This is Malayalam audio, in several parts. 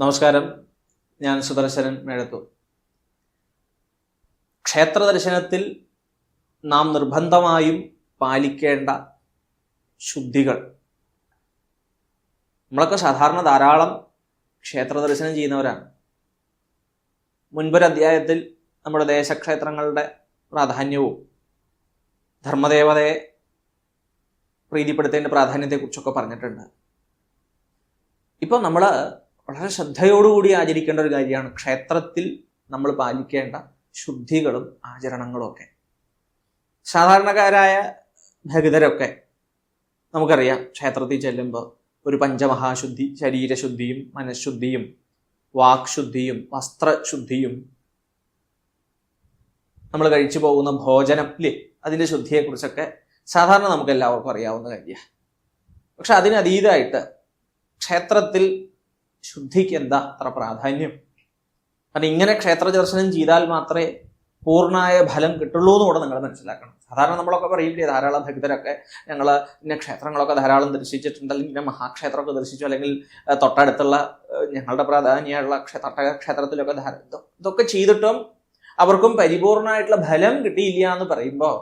നമസ്കാരം. ഞാൻ സുദർശനൻ മേഴത്തു ക്ഷേത്ര ദർശനത്തിൽ നാം നിർബന്ധമായും പാലിക്കേണ്ട ശുദ്ധികൾ. നമ്മളൊക്കെ സാധാരണ ധാരാളം ക്ഷേത്ര ദർശനം ചെയ്യുന്നവരാണ്. മുൻപൊരു അധ്യായത്തിൽ നമ്മുടെ ദേശക്ഷേത്രങ്ങളുടെ പ്രാധാന്യവും ധർമ്മദേവതയെ പ്രീതിപ്പെടുത്തേണ്ട പ്രാധാന്യത്തെക്കുറിച്ചൊക്കെ പറഞ്ഞിട്ടുണ്ട്. ഇപ്പോൾ നമ്മൾ വളരെ ശ്രദ്ധയോടുകൂടി ആചരിക്കേണ്ട ഒരു കാര്യമാണ് ക്ഷേത്രത്തിൽ നമ്മൾ പാലിക്കേണ്ട ശുദ്ധികളും ആചരണങ്ങളും ഒക്കെ സാധാരണക്കാരായ ഭഗതരൊക്കെ നമുക്കറിയാം ക്ഷേത്രത്തിൽ ചെല്ലുമ്പോൾ ഒരു പഞ്ചമഹാശുദ്ധി ശരീരശുദ്ധിയും മനഃശുദ്ധിയും വാക്ശുദ്ധിയും വസ്ത്രശുദ്ധിയും നമ്മൾ കഴിച്ചു പോകുന്ന ഭോജനം ഇല്ലേ അതിന്റെ ശുദ്ധിയെക്കുറിച്ചൊക്കെ സാധാരണ നമുക്ക് എല്ലാവർക്കും അറിയാവുന്ന കാര്യമാണ്. പക്ഷെ അതിനതീതമായിട്ട് ക്ഷേത്രത്തിൽ ശുദ്ധിക്ക് എന്താ അത്ര പ്രാധാന്യം. കാരണം ഇങ്ങനെ ക്ഷേത്ര ദർശനം ചെയ്താൽ മാത്രമേ പൂർണമായ ഫലം കിട്ടുള്ളൂ എന്ന് കൂടെ നിങ്ങൾ മനസ്സിലാക്കണം. സാധാരണ നമ്മളൊക്കെ പറയില്ലേ ധാരാളം ഭക്തരൊക്കെ ഞങ്ങൾ ഇന്ന ക്ഷേത്രങ്ങളൊക്കെ ധാരാളം ദർശിച്ചിട്ടുണ്ട് അല്ലെങ്കിൽ ഇന്ന മഹാക്ഷേത്രമൊക്കെ ദർശിച്ചു അല്ലെങ്കിൽ തൊട്ടടുത്തുള്ള ഞങ്ങളുടെ പ്രാധാന്യമുള്ള ക്ഷേ- തട്ടക ക്ഷേത്രത്തിലൊക്കെ ധാരാളം ഇതൊ- ഇതൊക്കെ ചെയ്തിട്ടും അവർക്കും പരിപൂർണമായിട്ടുള്ള ഫലം കിട്ടിയില്ല എന്ന് പറയുമ്പോൾ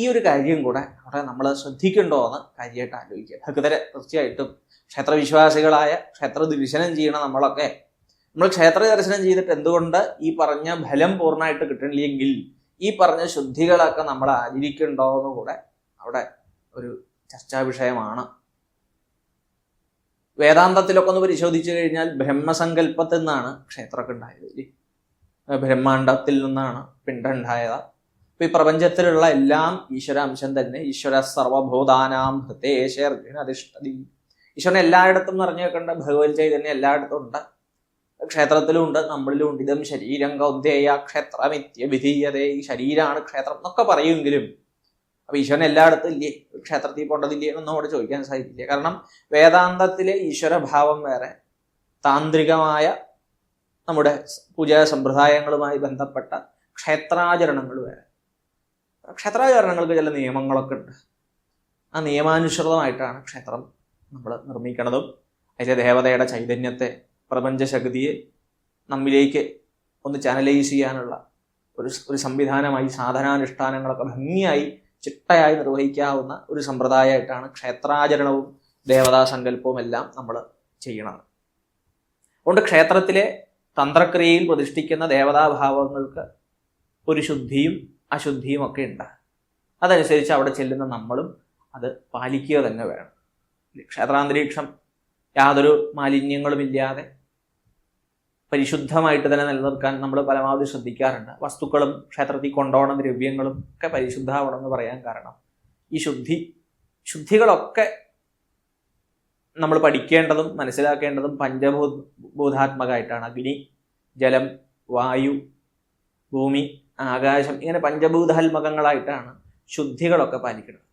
ഈ ഒരു കാര്യം കൂടെ അവിടെ നമ്മൾ ശ്രദ്ധിക്കണ്ടോ എന്ന് കാര്യമായിട്ട് ആലോചിക്കുക. ഭക്തരെ തീർച്ചയായിട്ടും ക്ഷേത്രവിശ്വാസികളായ ക്ഷേത്ര ദർശനം ചെയ്യണ നമ്മളൊക്കെ നമ്മൾ ക്ഷേത്ര ദർശനം ചെയ്തിട്ട് എന്തുകൊണ്ട് ഈ പറഞ്ഞ ഫലം പൂർണമായിട്ട് കിട്ടണില്ലെങ്കിൽ ഈ പറഞ്ഞ ശുദ്ധികളൊക്കെ നമ്മൾ ആചരിക്കണ്ടോ എന്ന് കൂടെ അവിടെ ഒരു ചർച്ചാ വിഷയമാണ് വേദാന്തത്തിലൊക്കെ ഒന്ന് പരിശോധിച്ചു കഴിഞ്ഞാൽ ബ്രഹ്മസങ്കല്പത്തിൽ നിന്നാണ് ക്ഷേത്രമൊക്കെ ഉണ്ടായത്. ബ്രഹ്മാണ്ടത്തിൽ നിന്നാണ് പിണ്ടം അപ്പൊ ഈ പ്രപഞ്ചത്തിലുള്ള എല്ലാം ഈശ്വരാംശം തന്നെ ഈശ്വര സർവഭൂതാനാം ഹൃതേശർജുനധിഷ്ഠതി ഈശ്വരൻ എല്ലായിടത്തും നിറഞ്ഞു വെക്കേണ്ട ഭഗവത് ചൈതന്യം എല്ലായിടത്തും ഉണ്ട്. ക്ഷേത്രത്തിലും ഉണ്ട് നമ്മളിലും ഉണ്ട്. ഇതം ശരീരം കൗന്ദേയ ക്ഷേത്രമിത്യ വിധീയതേ. ഈ ശരീരമാണ് ക്ഷേത്രം എന്നൊക്കെ പറയുമെങ്കിലും അപ്പൊ ഈശ്വരൻ എല്ലായിടത്തും ഇല്ലേ? ക്ഷേത്രത്തിൽ പോകേണ്ടതില്ലേ എന്നൊന്നും അവിടെ ചോദിക്കാൻ സാധിക്കില്ല. കാരണം വേദാന്തത്തിലെ ഈശ്വരഭാവം വേറെ താന്ത്രികമായ നമ്മുടെ പൂജാ സമ്പ്രദായങ്ങളുമായി ബന്ധപ്പെട്ട ക്ഷേത്രാചരണങ്ങൾ വേറെ. ക്ഷേത്രാചരണങ്ങൾക്ക് ചില നിയമങ്ങളൊക്കെ ഉണ്ട്. ആ നിയമാനുസൃതമായിട്ടാണ് ക്ഷേത്രം നമ്മൾ നിർമ്മിക്കണതും അതിലെ ദേവതയുടെ ചൈതന്യത്തെ പ്രപഞ്ചശക്തിയെ നമ്മിലേക്ക് ഒന്ന് ചാനലൈസ് ചെയ്യാനുള്ള ഒരു ഒരു സംവിധാനമായി സാധനാനുഷ്ഠാനങ്ങളൊക്കെ ഭംഗിയായി ചിട്ടയായി നിർവഹിക്കാവുന്ന ഒരു സമ്പ്രദായമായിട്ടാണ് ക്ഷേത്രാചരണവും ദേവതാ സങ്കല്പവും എല്ലാം നമ്മൾ ചെയ്യണത്. അതുകൊണ്ട് ക്ഷേത്രത്തിലെ തന്ത്രക്രിയയിൽ പ്രതിഷ്ഠിക്കുന്ന ദേവതാഭാവങ്ങൾക്ക് ഒരു ശുദ്ധിയും അശുദ്ധിയും ഒക്കെ ഉണ്ടാകും. അതനുസരിച്ച് അവിടെ ചെല്ലുന്ന നമ്മളും അത് പാലിക്കുക തന്നെ വേണം. ക്ഷേത്രാന്തരീക്ഷം യാതൊരു മാലിന്യങ്ങളുമില്ലാതെ പരിശുദ്ധമായിട്ട് തന്നെ നിലനിർത്താൻ നമ്മൾ പരമാവധി ശ്രദ്ധിക്കാറുണ്ട്. വസ്തുക്കളും ക്ഷേത്രത്തിൽ കൊണ്ടുപോകണ ദ്രവ്യങ്ങളും ഒക്കെ പരിശുദ്ധമാവണം എന്ന് പറയാൻ കാരണം ഈ ശുദ്ധി ശുദ്ധികളൊക്കെ നമ്മൾ പഠിക്കേണ്ടതും മനസ്സിലാക്കേണ്ടതും പഞ്ചഭൂ ഭൂതാത്മകമായിട്ടാണ്. അഗ്നി ജലം വായു ഭൂമി ആകാശം ഇങ്ങനെ പഞ്ചഭൂതാത്മകങ്ങളായിട്ടാണ് ശുദ്ധികളൊക്കെ പാലിക്കുന്നത്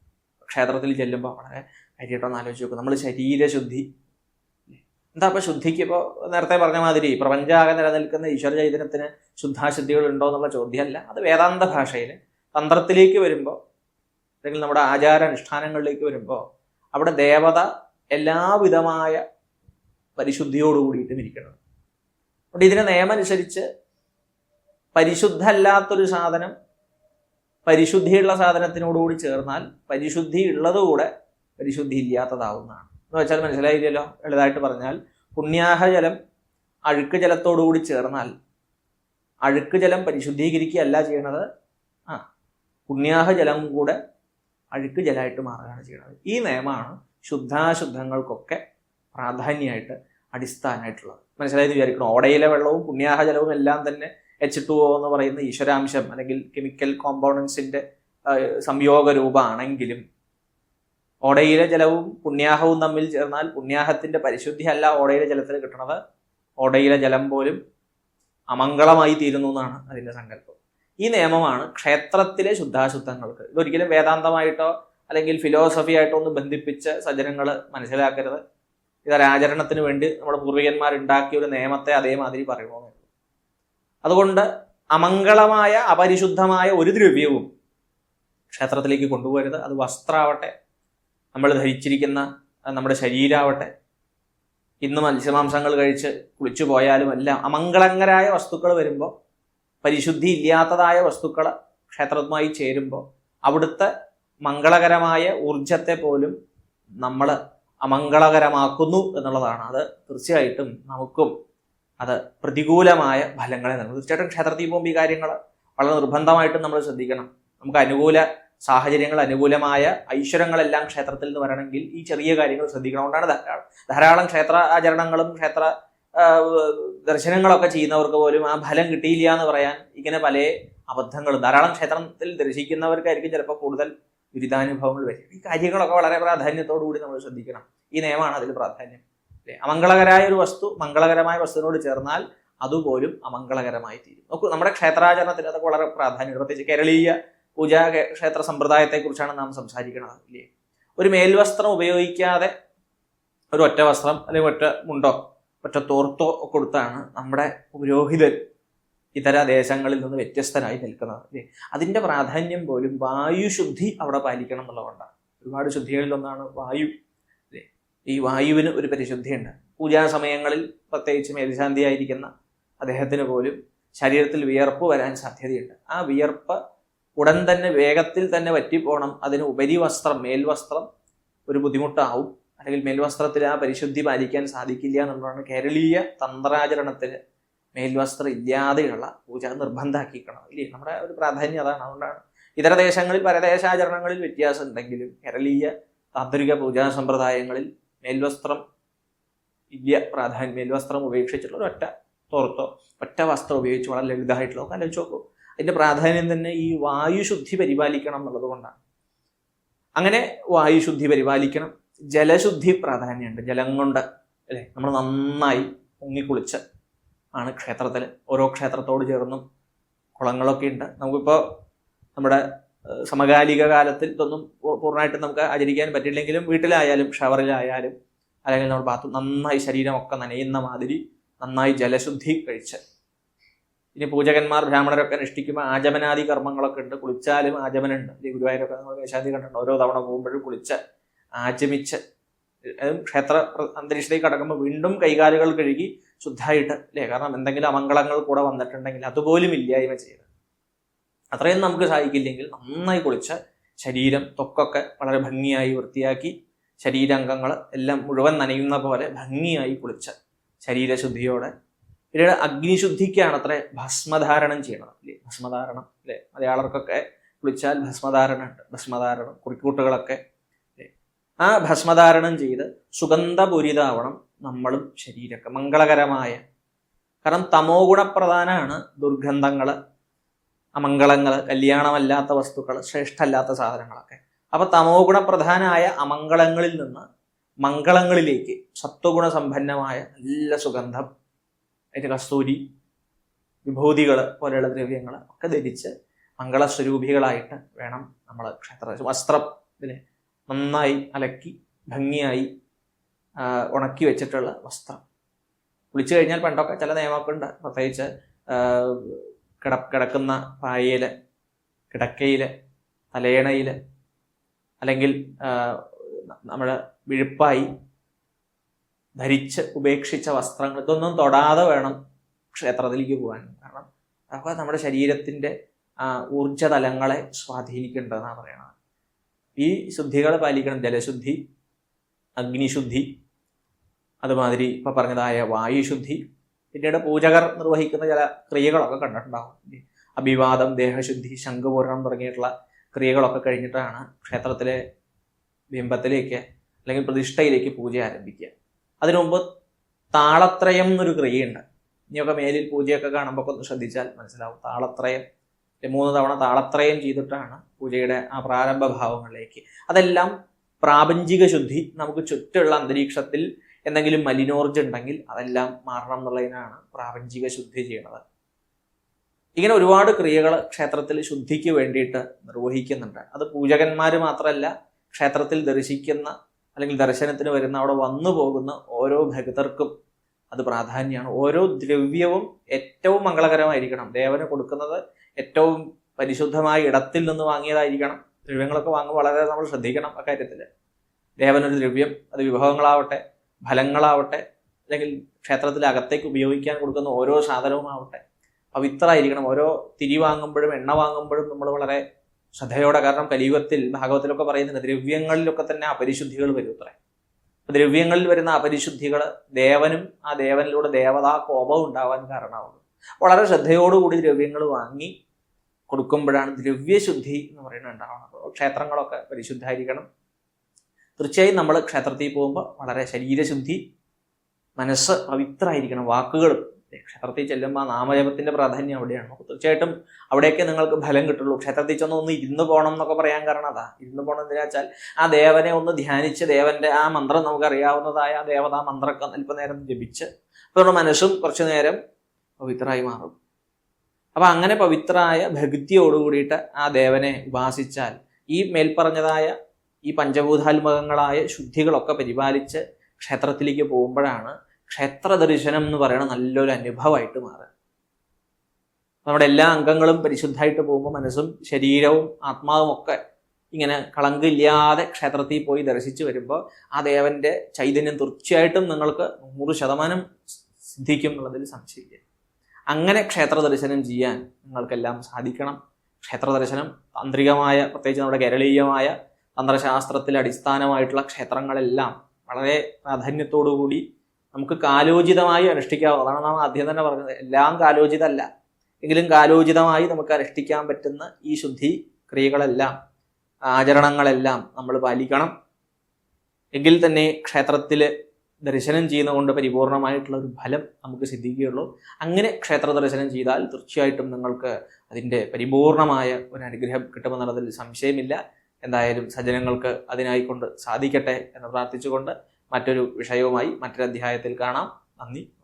ക്ഷേത്രത്തിൽ ചെല്ലുമ്പോൾ വളരെ കാര്യമായിട്ടൊന്ന് ആലോചിച്ച് നോക്കും. നമ്മൾ ശരീരശുദ്ധി. എന്താ അപ്പോൾ ശുദ്ധിക്ക് ഇപ്പോൾ നേരത്തെ പറഞ്ഞ മാതിരി പ്രപഞ്ചാകെ നിലനിൽക്കുന്ന ഈശ്വര ചൈതന്യത്തിന് ശുദ്ധാശുദ്ധികൾ ഉണ്ടോ എന്നുള്ള ചോദ്യമല്ല. അത് വേദാന്ത ഭാഷയിൽ തന്ത്രത്തിലേക്ക് വരുമ്പോൾ അല്ലെങ്കിൽ നമ്മുടെ ആചാര അനുഷ്ഠാനങ്ങളിലേക്ക് വരുമ്പോൾ അവിടെ ദേവത എല്ലാവിധമായ പരിശുദ്ധിയോട് കൂടിയിട്ടും ഇരിക്കണം. അതുകൊണ്ട് ഇതിനെ നിയമമനുസരിച്ച് പരിശുദ്ധമല്ലാത്തൊരു സാധനം പരിശുദ്ധിയുള്ള സാധനത്തിനോടുകൂടി ചേർന്നാൽ പരിശുദ്ധി ഉള്ളതുകൂടെ പരിശുദ്ധി ഇല്ലാത്തതാവുന്നതാണ്. എന്ന് വെച്ചാൽ മനസ്സിലായില്ലല്ലോ? ലളിതമായിട്ട് പറഞ്ഞാൽ പുണ്യാഹ ജലം അഴുക്ക് ജലത്തോടുകൂടി ചേർന്നാൽ അഴുക്ക് ജലം പരിശുദ്ധീകരിക്കുകയല്ല ചെയ്യണത്. ആ പുണ്യാഹ ജലം കൂടെ അഴുക്ക് ജലമായിട്ട് മാറുകയാണ് ചെയ്യുന്നത് ഈ നിയമമാണ് ശുദ്ധാശുദ്ധങ്ങൾക്കൊക്കെ പ്രാധാന്യമായിട്ട് അടിസ്ഥാനമായിട്ടുള്ളത്. മനസ്സിലായെന്ന് വിചാരിക്കണം? ഓടയിലെ വെള്ളവും പുണ്യാഹ ജലവും എല്ലാം തന്നെ എച്ച് ടു ഒ എന്ന് പറയുന്ന ഈശ്വരാംശം അല്ലെങ്കിൽ കെമിക്കൽ കോമ്പൗണ്ട്സിന്റെ സംയോഗ രൂപമാണെങ്കിലും ഓടയിലെ ജലവും പുണ്യാഹവും തമ്മിൽ ചേർന്നാൽ പുണ്യാഹത്തിന്റെ പരിശുദ്ധി അല്ല ഓടയിലെ ജലത്തിൽ കിട്ടുന്നത് ഓടയിലെ ജലം പോലും അമംഗളമായി തീരുന്നു എന്നാണ് അതിന്റെ സങ്കല്പം. ഈ നിയമമാണ് ക്ഷേത്രത്തിലെ ശുദ്ധാശുദ്ധങ്ങൾക്ക്. ഇതൊരിക്കലും വേദാന്തമായിട്ടോ അല്ലെങ്കിൽ ഫിലോസഫി ആയിട്ടോ ഒന്ന് ബന്ധിപ്പിച്ച് സജ്ജനങ്ങൾ മനസ്സിലാക്കരുത്. ഇതൊരാചരണത്തിന് വേണ്ടി നമ്മുടെ പൂർവികന്മാർ ഉണ്ടാക്കിയ ഒരു നിയമത്തെ അതേമാതിരി പറയണമെന്നുള്ളൂ അതുകൊണ്ട് അമംഗളമായ അപരിശുദ്ധമായ ഒരു ദ്രവ്യവും ക്ഷേത്രത്തിലേക്ക് കൊണ്ടുപോകരുത്. അത് വസ്ത്രാവട്ടെ നമ്മൾ ധരിച്ചിരിക്കുന്ന നമ്മുടെ ശരീരാവട്ടെ. ഇന്ന് മത്സ്യമാംസങ്ങൾ കഴിച്ച് കുളിച്ചു പോയാലും എല്ലാം അമംഗളങ്കരായ വസ്തുക്കൾ വരുമ്പോൾ പരിശുദ്ധി ഇല്ലാത്തതായ വസ്തുക്കൾ ക്ഷേത്രവുമായി ചേരുമ്പോൾ അവിടുത്തെ മംഗളകരമായ ഊർജത്തെ പോലും നമ്മൾ അമംഗളകരമാക്കുന്നു എന്നുള്ളതാണ്. അത് തീർച്ചയായിട്ടും നമുക്കും അത് പ്രതികൂലമായ ഫലങ്ങളെ നൽകും. തീർച്ചയായിട്ടും പോകുമ്പോൾ ഈ കാര്യങ്ങൾ വളരെ നിർബന്ധമായിട്ടും നമ്മൾ ശ്രദ്ധിക്കണം. നമുക്ക് അനുകൂല സാഹചര്യങ്ങൾ അനുകൂലമായ ഐശ്വര്യങ്ങളെല്ലാം ക്ഷേത്രത്തിൽ നിന്ന് വരണമെങ്കിൽ ഈ ചെറിയ കാര്യങ്ങൾ ശ്രദ്ധിക്കണം. ധാരാളം ധാരാളം ക്ഷേത്ര ആചരണങ്ങളും ക്ഷേത്ര ദർശനങ്ങളൊക്കെ ചെയ്യുന്നവർക്ക് പോലും ആ ഫലം കിട്ടിയില്ല എന്ന് പറയാൻ ഇങ്ങനെ പല അബദ്ധങ്ങളും ധാരാളം ക്ഷേത്രത്തിൽ ദർശിക്കുന്നവർക്കായിരിക്കും ചിലപ്പോൾ കൂടുതൽ ദുരിതാനുഭവങ്ങൾ വരും ഈ കാര്യങ്ങളൊക്കെ വളരെ പ്രാധാന്യത്തോടു കൂടി നമ്മൾ ശ്രദ്ധിക്കണം. ഈ നിയമമാണ് അതിൽ പ്രാധാന്യം. അല്ലേ? അമംഗളകരമായ ഒരു വസ്തു മംഗളകരമായ വസ്തുവിനോട് ചേർന്നാൽ അതുപോലും അമംഗളകരമായി തീരും. നോക്കൂ നമ്മുടെ ക്ഷേത്രാചരണത്തിന് അതൊക്കെ വളരെ പ്രാധാന്യം പ്രത്യേകിച്ച് കേരളീയ പൂജാ ക്ഷേത്ര സമ്പ്രദായത്തെക്കുറിച്ചാണ് നാം സംസാരിക്കുന്നത് ഇല്ലേ? ഒരു മേൽവസ്ത്രം ഉപയോഗിക്കാതെ ഒരു ഒറ്റ വസ്ത്രം അല്ലെങ്കിൽ ഒറ്റ മുണ്ടോ ഒറ്റ തോർത്തോ കൊടുത്താണ് നമ്മുടെ പുരോഹിതൻ ഇതര ദേശങ്ങളിൽ നിന്ന് വ്യത്യസ്തനായി നിൽക്കുന്നത് അല്ലേ അതിന്റെ പ്രാധാന്യം പോലും വായുശുദ്ധി അവിടെ പാലിക്കണം എന്നുള്ളതുകൊണ്ടാണ്. ഒരുപാട് ശുദ്ധികളിലൊന്നാണ് വായു. ഈ വായുവിന് ഒരു പരിശുദ്ധിയുണ്ട്. പൂജാ സമയങ്ങളിൽ പ്രത്യേകിച്ച് മേൽശാന്തിയായിരിക്കുന്ന അദ്ദേഹത്തിന് പോലും ശരീരത്തിൽ വിയർപ്പ് വരാൻ സാധ്യതയുണ്ട്. ആ വിയർപ്പ് ഉടൻ തന്നെ വേഗത്തിൽ തന്നെ വറ്റിപ്പോണം. അതിന് ഉപരിവസ്ത്രം മേൽവസ്ത്രം ഒരു ബുദ്ധിമുട്ടാവും. അല്ലെങ്കിൽ മേൽവസ്ത്രത്തിൽ ആ പരിശുദ്ധി പാലിക്കാൻ സാധിക്കില്ല എന്നുള്ളതാണ് കേരളീയ തന്ത്രാചരണത്തിന് മേൽവസ്ത്രം ഇല്ലാതെയുള്ള പൂജ നിർബന്ധമാക്കിക്കണം ഇല്ലേ? നമ്മുടെ ഒരു പ്രാധാന്യം അതാണ്. അതുകൊണ്ടാണ് ഇതര ദേശങ്ങളിൽ പരദേശാചരണങ്ങളിൽ വ്യത്യാസം ഉണ്ടെങ്കിലും കേരളീയ താന്ത്രിക പൂജാ സമ്പ്രദായങ്ങളിൽ മേൽവസ്ത്രം ഇല്ല പ്രാധാന്യം മേൽവസ്ത്രം ഉപേക്ഷിച്ചിട്ടുള്ള ഒരൊറ്റ തോർത്തോ ഒറ്റ വസ്ത്രം ഉപയോഗിച്ച് വളരെ ലളിതമായിട്ടുള്ള ഒക്കെ ആലോചിച്ച് നോക്കൂ അതിന്റെ പ്രാധാന്യം തന്നെ ഈ വായുശുദ്ധി പരിപാലിക്കണം എന്നുള്ളത് കൊണ്ടാണ്. അങ്ങനെ വായുശുദ്ധി പരിപാലിക്കണം ജലശുദ്ധി പ്രാധാന്യമുണ്ട്. ജലം കൊണ്ട് അല്ലേ നമ്മൾ നന്നായി പൊങ്ങിക്കുളിച്ച് ആണ് ക്ഷേത്രത്തിൽ ഓരോ ക്ഷേത്രത്തോട് ചേർന്നും കുളങ്ങളൊക്കെ ഉണ്ട്. നമുക്കിപ്പോൾ നമ്മുടെ സമകാലിക കാലത്തിൽ ഇതൊന്നും പൂർണമായിട്ടും നമുക്ക് ആചരിക്കാൻ പറ്റില്ലെങ്കിലും വീട്ടിലായാലും ഷവറിലായാലും അല്ലെങ്കിൽ നമ്മൾ ബാത്റൂം നന്നായി ശരീരമൊക്കെ നനയുന്ന മാതിരി നന്നായി ജലശുദ്ധി കഴിച്ച് ഇനി പൂജകന്മാർ ബ്രാഹ്മണരൊക്കെ അനുഷ്ഠിക്കുമ്പോൾ ആചമനാദി കർമ്മങ്ങളൊക്കെ ഉണ്ട്. കുളിച്ചാലും ആചമനുണ്ട് ഈ ഗുരുവായൂരൊക്കെ നമ്മൾ വേശാന്തി കണ്ടിട്ടുണ്ട്. ഓരോ തവണ പോകുമ്പോഴും കുളിച്ച് ആചമിച്ച് അതും ക്ഷേത്ര അന്തരീക്ഷത്തേക്ക് കടക്കുമ്പോൾ വീണ്ടും കൈകാലുകൾ കഴുകി ശുദ്ധമായിട്ട് അല്ലേ? കാരണം എന്തെങ്കിലും അമംഗളങ്ങൾ കൂടെ വന്നിട്ടുണ്ടെങ്കിൽ അതുപോലും ഇല്ലായ്മ ചെയ്ത് അത്രയും നമുക്ക് സാധിക്കില്ലെങ്കിൽ നന്നായി കുളിച്ച് ശരീരം തൊക്കൊക്കെ വളരെ ഭംഗിയായി വൃത്തിയാക്കി ശരീരാംഗങ്ങൾ എല്ലാം മുഴുവൻ നനയുന്ന പോലെ ഭംഗിയായി കുളിച്ച് ശരീരശുദ്ധിയോടെ. പിന്നീട് അഗ്നിശുദ്ധിക്കാണ് അത്ര ഭസ്മധാരണം ചെയ്യണത് അല്ലേ? ഭസ്മധാരണം അല്ലേ? മലയാളർക്കൊക്കെ കുളിച്ചാൽ ഭസ്മധാരണം ഉണ്ട് ഭസ്മധാരണം കുറിക്കൂട്ടുകളൊക്കെ അല്ലേ? ആ ഭസ്മധാരണം ചെയ്ത് സുഗന്ധപൂരിതാവണം നമ്മളും ശരീരമൊക്കെ മംഗളകരമായ കാരണം തമോ ഗുണപ്രധാനമാണ് ദുർഗന്ധങ്ങൾ അമംഗളങ്ങൾ കല്യാണമല്ലാത്ത വസ്തുക്കൾ ശ്രേഷ്ഠല്ലാത്ത സാധനങ്ങളൊക്കെ. അപ്പൊ തമോ ഗുണപ്രധാനമായ അമംഗളങ്ങളിൽ നിന്ന് മംഗളങ്ങളിലേക്ക് സത്വഗുണ സമ്പന്നമായ നല്ല സുഗന്ധം അതിന്റെ കസ്തൂരി വിഭൂതികൾ പോലെയുള്ള ദ്രവ്യങ്ങൾ ഒക്കെ ധരിച്ച് മംഗളസ്വരൂപികളായിട്ട് വേണം നമ്മൾ ക്ഷേത്ര വസ്ത്രം ഇതിനെ നന്നായി അലക്കി ഭംഗിയായി ഉണക്കി വെച്ചിട്ടുള്ള വസ്ത്രം. കുളിച്ചു കഴിഞ്ഞാൽ പണ്ടൊക്കെ ചില നിയമമൊക്കെ ഉണ്ട്. പ്രത്യേകിച്ച് കിട കിടക്കുന്ന പായയിൽ കിടക്കയിൽ തലയണയിൽ അല്ലെങ്കിൽ നമ്മുടെ വിഴുപ്പായി ധരിച്ച് ഉപേക്ഷിച്ച വസ്ത്രങ്ങൾ ഇതൊന്നും തൊടാതെ വേണം ക്ഷേത്രത്തിലേക്ക് പോകാൻ. കാരണം അതൊക്കെ നമ്മുടെ ശരീരത്തിന്റെ ആ ഊർജ തലങ്ങളെ സ്വാധീനിക്കേണ്ടതെന്നാണ് പറയുന്നത്. ഈ ശുദ്ധികൾ പാലിക്കണം. ജലശുദ്ധി അഗ്നിശുദ്ധി അതുമാതിരി ഇപ്പൊ പറഞ്ഞതായ വായുശുദ്ധി പിന്നീട് പൂജകർ നിർവഹിക്കുന്ന ചില ക്രിയകളൊക്കെ കണ്ടിട്ടുണ്ടാകും അഭിവാദം ദേഹശുദ്ധി ശംഖപൂരണം തുടങ്ങിയിട്ടുള്ള ക്രിയകളൊക്കെ കഴിഞ്ഞിട്ടാണ് ക്ഷേത്രത്തിലെ ബിംബത്തിലേക്ക് അല്ലെങ്കിൽ പ്രതിഷ്ഠയിലേക്ക് പൂജ ആരംഭിക്കുക. അതിനു മുമ്പ് താളത്രയം എന്നൊരു ക്രിയയുണ്ട്. ഇനിയൊക്കെ മേലിൽ പൂജയൊക്കെ കാണുമ്പോൾ ഒന്ന് ശ്രദ്ധിച്ചാൽ മനസ്സിലാവും. താളത്രയം മൂന്ന് തവണ താളത്രയം ചെയ്തിട്ടാണ് പൂജയുടെ ആ പ്രാരംഭ ഭാവങ്ങളിലേക്ക് അതെല്ലാം പ്രാപഞ്ചിക ശുദ്ധി നമുക്ക് ചുറ്റുള്ള അന്തരീക്ഷത്തിൽ എന്തെങ്കിലും മലിനോർജ് ഉണ്ടെങ്കിൽ അതെല്ലാം മാറണം എന്നുള്ളതിനാണ് പ്രാപഞ്ചിക ശുദ്ധി ചെയ്യണത്. ഇങ്ങനെ ഒരുപാട് ക്രിയകൾ ക്ഷേത്രത്തിൽ ശുദ്ധിക്ക് വേണ്ടിയിട്ട് നിർവഹിക്കുന്നുണ്ട്. അത് പൂജകന്മാർ മാത്രമല്ല ക്ഷേത്രത്തിൽ ദർശിക്കുന്ന അല്ലെങ്കിൽ ദർശനത്തിന് വരുന്ന അവിടെ വന്നു പോകുന്ന ഓരോ ഭക്തർക്കും അത് പ്രാധാന്യമാണ്. ഓരോ ദ്രവ്യവും ഏറ്റവും മംഗളകരമായിരിക്കണം. ദേവന് കൊടുക്കുന്നത് ഏറ്റവും പരിശുദ്ധമായ ഇടത്തിൽ നിന്ന് വാങ്ങിയതായിരിക്കണം. ദ്രവ്യങ്ങളൊക്കെ വാങ്ങുമ്പോൾ വളരെ നമ്മൾ ശ്രദ്ധിക്കണം അക്കാര്യത്തിൽ ദേവനൊരു ദ്രവ്യം അത് വിഭവങ്ങളാവട്ടെ ഫലങ്ങളാവട്ടെ അല്ലെങ്കിൽ ക്ഷേത്രത്തിലകത്തേക്ക് ഉപയോഗിക്കാൻ കൊടുക്കുന്ന ഓരോ സാധനവും ആവട്ടെ പവിത്രമായിരിക്കണം. ഓരോ തിരി വാങ്ങുമ്പോഴും എണ്ണ വാങ്ങുമ്പോഴും നമ്മൾ വളരെ ശ്രദ്ധയോടെ കാരണം കലിയുഗത്തിൽ ഭാഗവത്തിലൊക്കെ പറയുന്നുണ്ട് ദ്രവ്യങ്ങളിലൊക്കെ തന്നെ അപരിശുദ്ധികൾ വരും അത്രേ. ദ്രവ്യങ്ങളിൽ വരുന്ന അപരിശുദ്ധികൾ ദേവനും ആ ദേവനിലൂടെ ദേവതാ കോപം ഉണ്ടാവാൻ കാരണമാകും വളരെ ശ്രദ്ധയോടുകൂടി ദ്രവ്യങ്ങൾ വാങ്ങി കൊടുക്കുമ്പോഴാണ് ദ്രവ്യശുദ്ധി എന്ന് പറയുന്നത് ഉണ്ടാവുന്നത്. ക്ഷേത്രങ്ങളൊക്കെ പരിശുദ്ധമായിരിക്കണം തീർച്ചയായും നമ്മൾ ക്ഷേത്രത്തിൽ പോകുമ്പോൾ വളരെ ശരീരശുദ്ധി മനസ്സ് പവിത്രമായിരിക്കണം വാക്കുകൾ ക്ഷേത്രത്തിൽ ചെല്ലുമ്പോൾ നാമജപത്തിന്റെ പ്രാധാന്യം അവിടെയാണ്. തീർച്ചയായിട്ടും അവിടെയൊക്കെ നിങ്ങൾക്ക് ഫലം കിട്ടുള്ളൂ. ക്ഷേത്രത്തിൽ ചെന്ന് ഒന്ന് ഇരുന്ന് പോകണം എന്നൊക്കെ പറയാൻ കാരണം അതാ. ഇരുന്ന് പോകണം എന്തിനാ വെച്ചാൽ ആ ദേവനെ ഒന്ന് ധ്യാനിച്ച് ദേവന്റെ ആ മന്ത്രം നമുക്ക് അറിയാവുന്നതായ ആ ദേവതാ മന്ത്രമൊക്കെ അല്പനേരം ജപിച്ച് അപ്പോൾ മനസ്സും കുറച്ചു നേരം പവിത്രമായി മാറും. അപ്പം അങ്ങനെ പവിത്രമായ ഭക്തിയോട് കൂടിയിട്ട് ആ ദേവനെ ഉപാസിച്ചാൽ ഈ മേൽപ്പറഞ്ഞതായ ഈ പഞ്ചഭൂതാത്മകങ്ങളായ ശുദ്ധികളൊക്കെ പരിപാലിച്ച് ക്ഷേത്രത്തിലേക്ക് പോകുമ്പോഴാണ് ക്ഷേത്ര ദർശനം എന്ന് പറയുന്ന നല്ലൊരു അനുഭവമായിട്ട് മാറുക. നമ്മുടെ എല്ലാ അംഗങ്ങളും പരിശുദ്ധമായിട്ട് പോകുമ്പോൾ മനസ്സും ശരീരവും ആത്മാവും ഒക്കെ ഇങ്ങനെ കളങ്കില്ലാതെ ക്ഷേത്രത്തിൽ പോയി ദർശിച്ചു വരുമ്പോൾ ആ ദേവന്റെ ചൈതന്യം തീർച്ചയായിട്ടും നിങ്ങൾക്ക് നൂറ് ശതമാനം സിദ്ധിക്കും എന്നുള്ളതിൽ സംശയമില്ല. അങ്ങനെ ക്ഷേത്ര ദർശനം ചെയ്യാൻ നിങ്ങൾക്കെല്ലാം സാധിക്കണം. ക്ഷേത്ര ദർശനം താന്ത്രികമായ പ്രത്യേകിച്ച് നമ്മുടെ കേരളീയമായ തന്ത്രശാസ്ത്രത്തിൽ അടിസ്ഥാനമായിട്ടുള്ള ക്ഷേത്രങ്ങളെല്ലാം വളരെ പ്രാധാന്യത്തോടുകൂടി നമുക്ക് കാലോചിതമായി അനുഷ്ഠിക്കാവുന്നതാണ്. നാം ആദ്യം തന്നെ പറഞ്ഞത്. എല്ലാം കാലോചിതമല്ല. എങ്കിലും കാലോചിതമായി നമുക്ക് അനുഷ്ഠിക്കാൻ പറ്റുന്ന ഈ ശുദ്ധി ക്രിയകളെല്ലാം ആചരണങ്ങളെല്ലാം നമ്മൾ പാലിക്കണം. എങ്കിൽ തന്നെ ക്ഷേത്രത്തിൽ ദർശനം ചെയ്യുന്നതുകൊണ്ട് പരിപൂർണമായിട്ടുള്ള ഒരു ഫലം നമുക്ക് സിദ്ധിക്കുകയുള്ളൂ. അങ്ങനെ ക്ഷേത്ര ദർശനം ചെയ്താൽ തീർച്ചയായിട്ടും നിങ്ങൾക്ക് അതിന്റെ പരിപൂർണമായ ഒരു അനുഗ്രഹം കിട്ടുമെന്നുള്ളതിൽ സംശയമില്ല. എന്തായാലും സജ്ജനങ്ങൾക്ക് അതിനായിക്കൊണ്ട് സാധിക്കട്ടെ എന്ന് പ്രാർത്ഥിച്ചുകൊണ്ട് മറ്റൊരു വിഷയവുമായി മറ്റൊരു അധ്യായത്തിൽ കാണാം. നന്ദി.